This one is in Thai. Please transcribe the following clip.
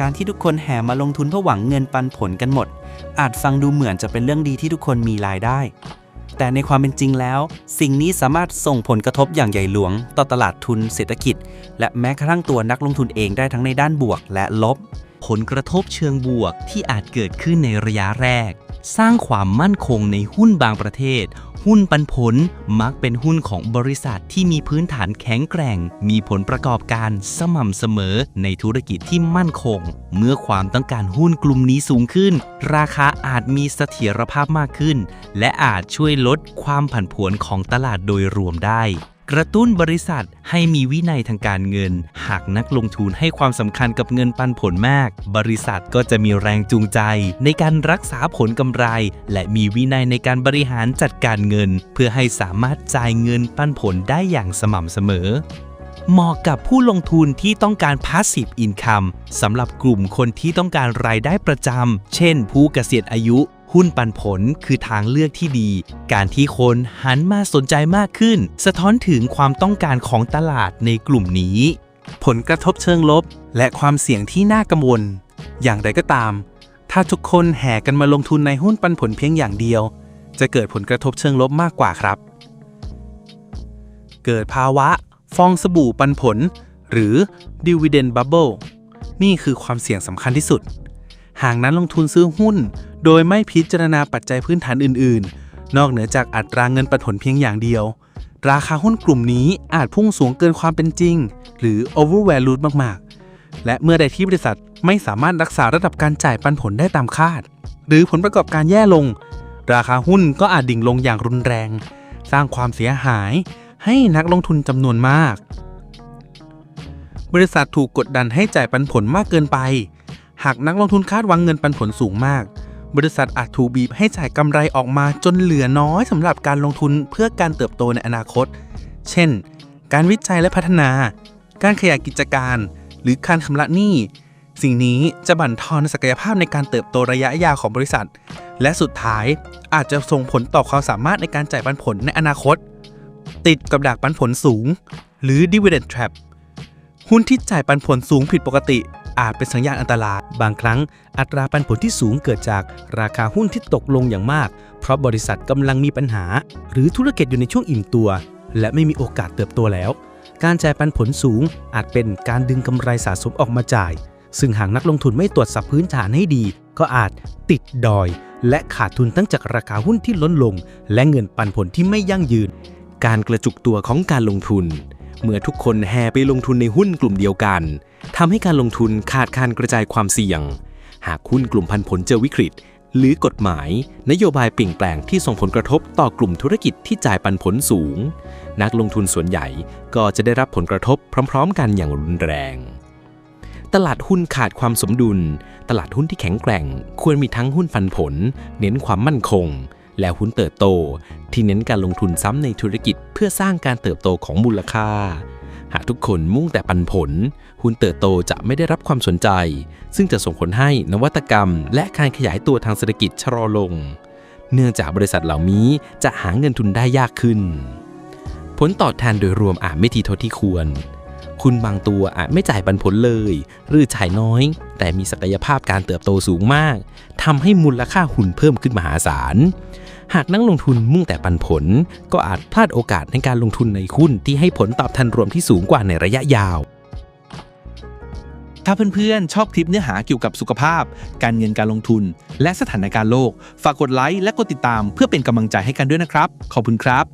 การที่ทุกคนแห่มาลงทุนเพื่อหวังเงินปันผลกันหมด อาจฟังดูเหมือนจะเป็นเรื่องดีที่ทุกคนมีรายได้ แต่ในความเป็นจริงแล้ว สิ่งนี้สามารถส่งผลกระทบอย่างใหญ่หลวง ต่อตลาดทุนเศรษฐกิจ และแม้กระทั่งตัวนักลงทุนเองได้ทั้งในด้านบวกและลบ ผลกระทบเชิงบวกที่อาจเกิดขึ้นในระยะแรก สร้างความมั่นคงในหุ้นบางประเทศ หุ้นปันผลมักเป็นหุ้นของบริษัทที่มีพื้นฐานแข็งแกร่ง มีผลประกอบการสม่ำเสมอในธุรกิจที่มั่นคง เมื่อความต้องการหุ้นกลุ่มนี้สูงขึ้น ราคาอาจมีเสถียรภาพมากขึ้น และอาจช่วยลดความผันผวนของตลาดโดยรวมได้ กระตุ้นบริษัทให้มีวินัยทางการเงิน หากนักลงทุนให้ความสำคัญกับเงินปันผลมาก บริษัทก็จะมีแรงจูงใจ ในการรักษาผลกำไร และมีวินัยในการบริหารจัดการเงิน เพื่อให้สามารถจ่ายเงินปันผลได้อย่างสม่ำเสมอเหมาะกับผู้ลงทุนที่ต้องการ passive income สำหรับกลุ่มคนที่ต้องการรายได้ประจำ เช่น ผู้เกษียณอายุ หุ้นปันผลคือทางเลือกที่ดี การที่คนหันมาสนใจมากขึ้น สะท้อนถึงความต้องการของตลาดในกลุ่มนี้ ผลกระทบเชิงลบ และความเสี่ยงที่น่ากังวล อย่างไรก็ตาม ถ้าทุกคนแห่กันมาลงทุนในหุ้นปันผลเพียงอย่างเดียว จะเกิดผลกระทบเชิงลบมากกว่าครับ เกิดภาวะ ฟองสบู่ปันผล หรือ dividend bubble นี่คือความเสี่ยงสำคัญที่สุด หากนั้นลงทุนซื้อหุ้น โดยไม่พิจารณาปัจจัยพื้นฐานอื่น ๆ นอกเหนือจากอัตราเงินปันผลเพียงอย่างเดียว ราคาหุ้นกลุ่มนี้อาจพุ่งสูงเกินความเป็นจริง หรือ overvalued มาก ๆ และเมื่อใดที่บริษัทไม่สามารถรักษาระดับการจ่ายปันผลได้ตามคาด หรือผลประกอบการแย่ลง ราคาหุ้นก็อาจดิ่งลงอย่างรุนแรง สร้างความเสียหายให้นักลงทุนจำนวนมาก บริษัทถูกกดดันให้จ่ายปันผลมากเกินไป หากนักลงทุนคาดหวังเงินปันผลสูงมาก บริษัทอาจถูกบีบให้จ่ายกำไรออกมาจนเหลือน้อยสำหรับการลงทุนเพื่อการเติบโตในอนาคต เช่น การวิจัยและพัฒนา การขยายกิจการ หรือการชำระหนี้ สิ่งนี้จะบั่นทอนศักยภาพในการเติบโตระยะยาวของบริษัท และสุดท้ายอาจจะส่งผลต่อความสามารถในการจ่ายปันผลในอนาคต ติดกับดักปันผลสูง หรือ dividend trap หุ้นที่จ่ายปันผลสูงผิดปกติ อาจเป็นสัญญาณอันตราย บางครั้ง อัตราปันผลที่สูงเกิดจากราคาหุ้นที่ตกลงอย่างมาก เพราะบริษัทกำลังมีปัญหา หรือธุรกิจอยู่ในช่วงอิ่มตัว และไม่มีโอกาสเติบโตแล้ว การจ่ายปันผลสูง อาจเป็นการดึงกำไรสะสมออกมาจ่าย ซึ่งหากนักลงทุนไม่ตรวจสอบพื้นฐานให้ดี ก็อาจติดดอย และขาดทุนตั้งจากราคาหุ้นที่ลดลง และเงินปันผลที่ไม่ยั่งยืน การกระจุกตัวของการลงทุน เมื่อทุกคนแห่ไปลงทุนในหุ้นกลุ่มเดียวกันทำให้การลงทุนขาดการกระจายความเสี่ยง หากหุ้นกลุ่มพันผลเจอวิกฤต หรือกฎหมาย นโยบายเปลี่ยนแปลงที่ส่งผลกระทบต่อกลุ่มธุรกิจที่จ่ายปันผลสูง นักลงทุนส่วนใหญ่ก็จะได้รับผลกระทบพร้อม ๆ กันอย่างรุนแรง ตลาดหุ้นขาดความสมดุล ตลาดหุ้นที่แข็งแกร่ง ควรมีทั้งหุ้นฟันผล เน้นความมั่นคง และหุ้นเติบโต ที่เน้นการลงทุนซ้ำในธุรกิจเพื่อสร้างการเติบโตของมูลค่า หากทุกคนมุ่งแต่ปันผล หุ้นเติบโตจะไม่ได้รับความสนใจ ซึ่งจะส่งผลให้นวัตกรรม และการขยายตัวทางเศรษฐกิจชะลอลง เนื่องจากบริษัทเหล่านี้จะหาเงินทุนได้ยากขึ้น ผลตอบแทนโดยรวมอาจไม่ทีเท่าที่ควรคุณบางตัวอาจไม่จ่ายปันผลเลย หรือจ่ายน้อย แต่มีศักยภาพการเติบโตสูงมากทำให้มูลค่าหุ้นเพิ่มขึ้นมหาศาล หากนักลงทุนมุ่งแต่ปันผล ก็อาจพลาดโอกาสในการลงทุนในหุ้นที่ให้ผลตอบแทนรวมที่สูงกว่าในระยะยาว ถ้าเพื่อนๆ ชอบคลิปเนื้อหาเกี่ยวกับสุขภาพ การเงินการลงทุน และสถานการณ์โลก ฝากกดไลค์และกดติดตามเพื่อเป็นกำลังใจให้กันด้วยนะครับ ขอบคุณครับ